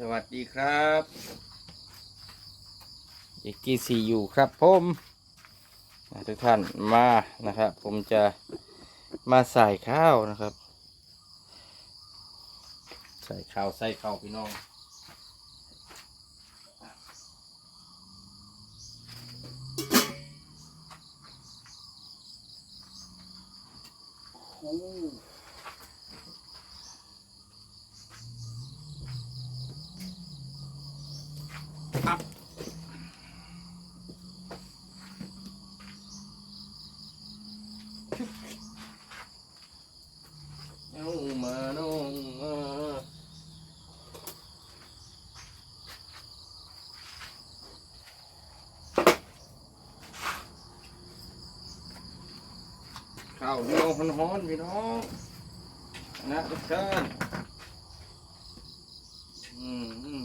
สวัสดีครับเอกกี้ซีอยู่ครับผมอ่าทุกท่านมานะครับ ผมจะมาใส่ข้าวนะครับ ใส่ข้าวใส่ข้าวพี่น้องโอ้ เอามาน้องมาข้าวเหนียวฮ้อนๆพี่น้องนะทุกท่านอืมอืม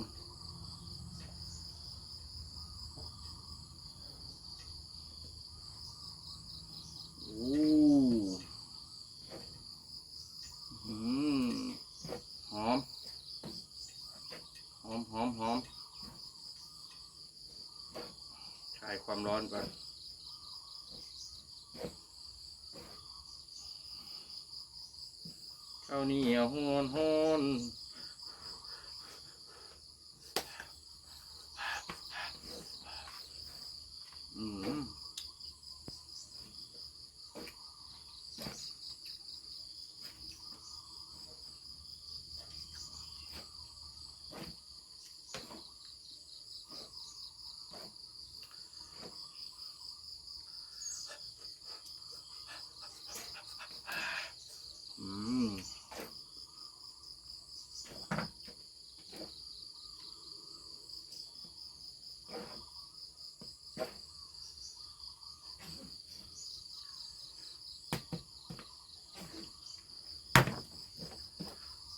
โอ้มหอม หอมหอมหอม ความร้อนก่อนข้าวเหนียวหอนฮอนอืม อืม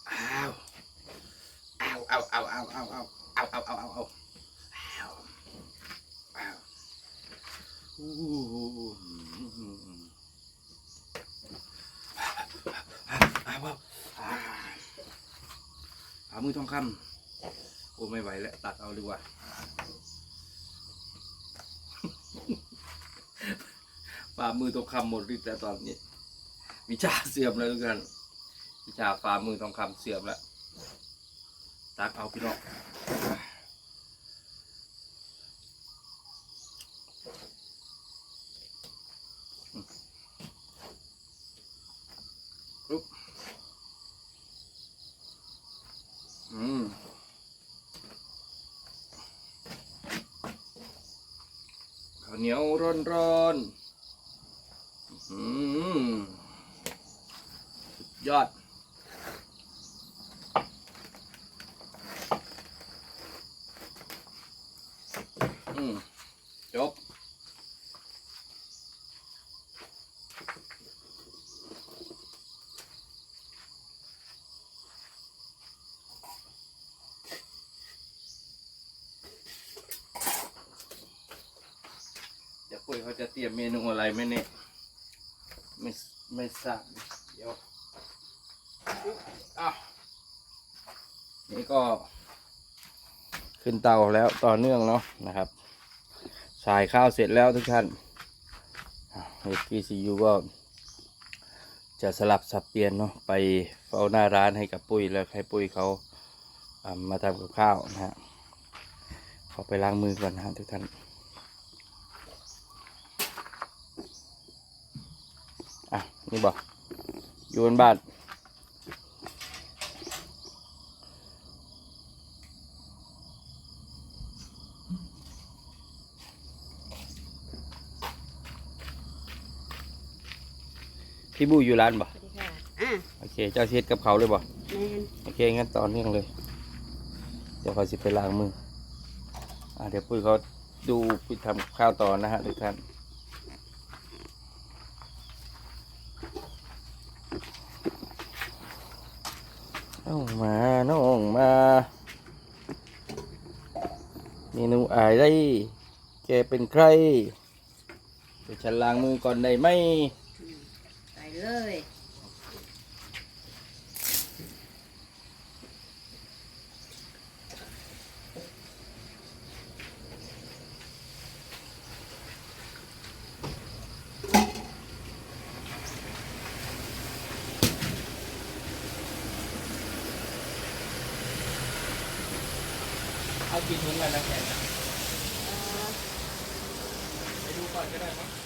อ้าว อ้าวอ้าวอ้าวอ้าวอ้าวอ้าวอ้าวอ้าวอ้าวอ้าวอ้าวอ้าวอ้าวอู้หูอืมอ้าวอ้าวอ่าฝ่ามือทองคำโอ้ไม่ไหวแล้วตัดเอาดีกว่าฝ่ามือทองคำหมดฤทธิ์แล้วตอนนี้ วิชาเสื่อมแล้วทุกท่านวิชาฝ่ามือทองคำเสื่อมแล้ว ตักเอาพี่น้องปุ๊บอืมข้าวเหนียวร้อนร้อนๆอืมยอด อืมจบ เดี๋ยวปุ้ยเขาจะเตรียมเมนูอะไรไหมเนี่ย ไม่ไม่ทราบ เดี๋ยวอ้าวนี่ก็ ขึ้นเตาแล้วต่อเนื่องเนาะนะครับ สายข้าวเสร็จแล้วทุกท่านเอกีซียูก็จะสลับสับเปลี่ยนเนาะไปเฝ้าหน้าร้านให้กับปุ้ยแล้วให้ปุ้ยเขาอ่ามาทำกับข้าวนะฮะขอไปล้างมือก่อนนะฮะทุกท่านอะนี่บอกอยู่บนบ้าน พี่บูอยู่ร้านบ่สวัสดีค่ะอะโอเค เจ้าเช็ดกับเขาเลยบ่แมนโอเคงั้นต่อเนื่องเลย เดี๋ยวเขาสิไปล้างมืออะเดี๋ยวปุ้ยเขาดูปุ้ยทำข้าวต่อนะฮะทุกท่านน้องมาน้องมาเมนูอะไรแกเป็นใครเดี๋ยวฉันล้างมือก่อนได้ไหมไป เลยเอากินทุงกันนะแขกไปดูก่อนก็ได้มั้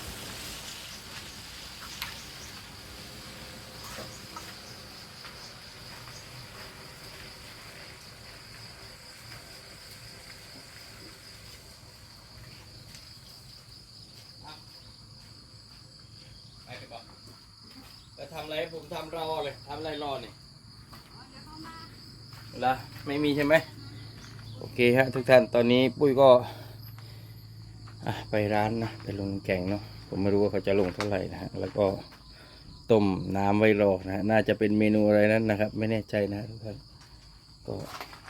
อะไรให้ผมทำรอเลยทำอะไรรอเนี่ยละไม่มีใช่ไหมโอเคฮะทุกท่านตอนนี้ปุ้ยก็ไปร้านนะไปลงแกงเนาะผมไม่รู้ว่าเขาจะลงเท่าไหร่นะฮะแล้วก็ต้มน้ำไว้รอนะฮะน่าจะเป็นเมนูอะไรนั้นนะครับ ไม่แน่ใจนะทุกท่านก็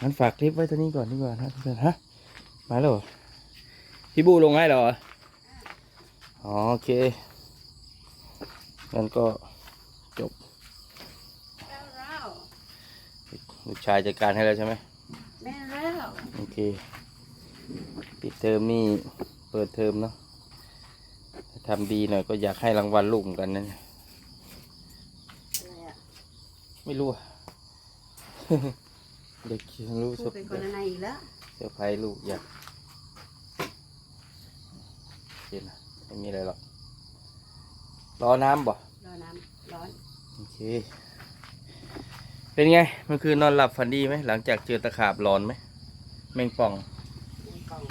งั้นฝากคลิปไว้ตัวนี้ก่อนดีกว่านะทุกท่านฮะมาแล้วพี่บูลงให้เหรออ๋อโอเคงั้นก็จบ แล้วแล้ว ลูกชายจัดการให้แล้วใช่ไหมแม่แล้วโอเค ปิดเทอมนี่เปิดเทอมเนาะถ้าทำดีหน่อยก็อยากให้รางวัลลูกเหมือนกันนะเนี่ยอะไรอะไม่รู้อะ เด็กรู้พูสึดกเป็นคนในอีกแล้วเซอร์ไพรส์ลูกอยากเห็นนะไม่มีอะไรหรอกรอน้ำบ่รอน้ำร้อน โอเค เป็นไงเมื่อคืนนอนหลับฝันดีไหมหลังจากเจอตะขาบหลอนไหมแมงป่องแมงป่อง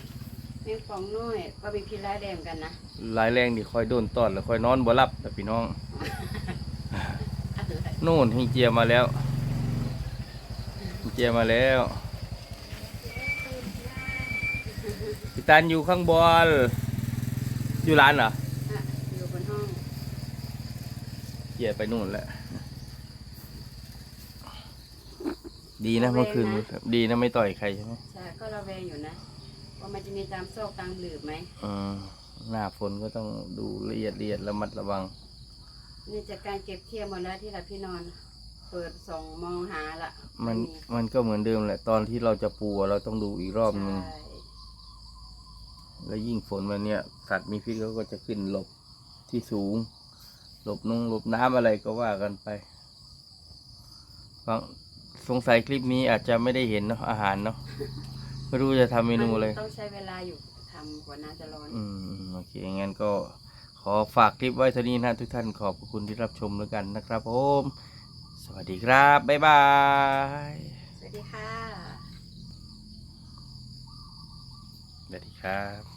แมงป่องน้อยก็มีพิษร้ายแรงเหมือนกันนะรายแรงดิคอยโดนตอดแล้วคอยนอนบ่หลับแต่พี่น้องอะไรนู่นฮิงเจียมาแล้วฮิงเจียมาแล้วพี่ตันอยู่ข้างบนอยู่ร้านเหรออะอยู่บนห้องเจียไปนู่นแล้ว ดีนะเมื่อคืนดีนะไม่ต่อยใครใช่ไหมใช่ก็ระแวงอยู่นะว่ามันจะมีตามซอกตามหลืบไหมอืมหน้าฝนก็ต้องดูละเอียดละเอียดระมัดระวัง นี่จากการเก็บเทียมหมดแล้วที่หลับที่นอน เปิดส่องมองหาละมันไมันก็เหมือนเดิมแหละ ตอนที่เราจะปูอะเราต้องดูอีกรอบนึงใช่แล้วยิ่งฝนมาเนี่ยสัตว์มีพิษเขาก็จะขึ้นหลบที่สูง หลบนุ่งหลบน้ำอะไรก็ว่ากันไปบาง สงสัยคลิปนี้อาจจะไม่ได้เห็นเนาะอาหารเนาะไม่รู้จะทำเมนูอะไรนต้องใช้เวลาอยู่ทำกว่าน้ำจะร้อน อืมโอเคงั้นก็ขอฝากคลิปไว้เท่านี้นะทุกท่านขอบพระคุณที่รับชมแล้วกันนะครับผมสวัสดีครับ บ๊ายบาย สวัสดีค่ะ สวัสดีครับ